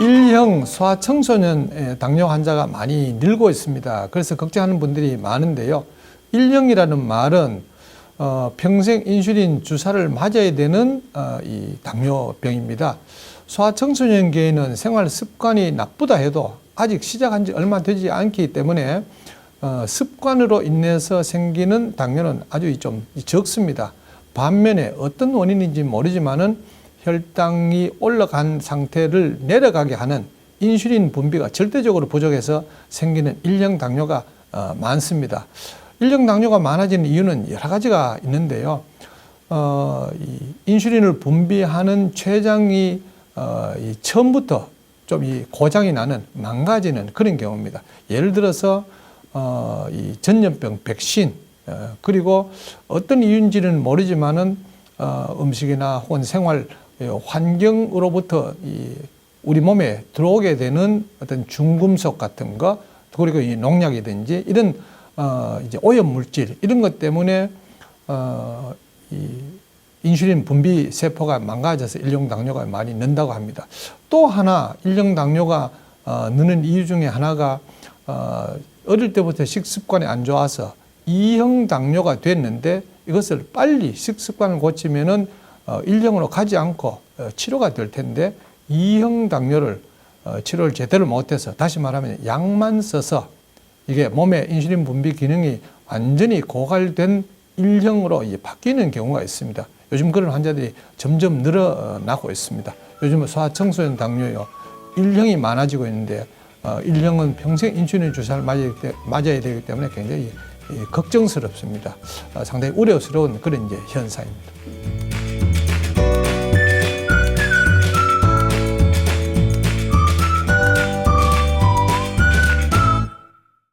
일령 소아청소년 당뇨 환자가 많이 늘고 있습니다. 그래서 걱정하는 분들이 많은데요. 일령이라는 말은 어, 평생 인슐린 주사를 맞아야 되는 어, 이 당뇨병입니다. 소아청소년계에는 생활 습관이 나쁘다 해도 아직 시작한 지 얼마 되지 않기 때문에 어, 습관으로 인해서 생기는 당뇨는 아주 좀 적습니다. 반면에 어떤 원인인지 모르지만은 혈당이 올라간 상태를 내려가게 하는 인슐린 분비가 절대적으로 부족해서 생기는 일형 당뇨가 어, 많습니다. 일형 당뇨가 많아지는 이유는 여러 가지가 있는데요. 어, 이 인슐린을 분비하는 췌장이 어, 이 처음부터 좀 이 고장이 나는 망가지는 그런 경우입니다. 예를 들어서 어, 이 전염병 백신 어, 그리고 어떤 이유인지는 모르지만은 어, 음식이나 혹은 생활 어, 환경으로부터 이 우리 몸에 들어오게 되는 어떤 중금속 같은 거 그리고 이 농약이든지 이런 어, 이제 오염 물질 이런 것 때문에 어, 이 인슐린 분비 세포가 망가져서 일용 당뇨가 많이 는다고 합니다. 또 하나 일용 당뇨가 어, 느는 이유 중에 하나가 어, 어릴 때부터 식습관이 안 좋아서 이형 당뇨가 됐는데 이것을 빨리 식습관을 고치면은 어, 일형으로 가지 않고 어, 치료가 될 텐데 이형 당뇨를 어, 치료를 제대로 못해서 다시 말하면 약만 써서 이게 몸의 인슐린 분비 기능이 완전히 고갈된 일형으로 바뀌는 경우가 있습니다. 요즘 그런 환자들이 점점 늘어나고 있습니다. 요즘은 소아청소년 당뇨요 일형이 많아지고 있는데 어, 일형은 평생 인슐린 주사를 맞아야, 되기 때문에 굉장히 이, 걱정스럽습니다. 어, 상당히 우려스러운 그런 이제 현상입니다.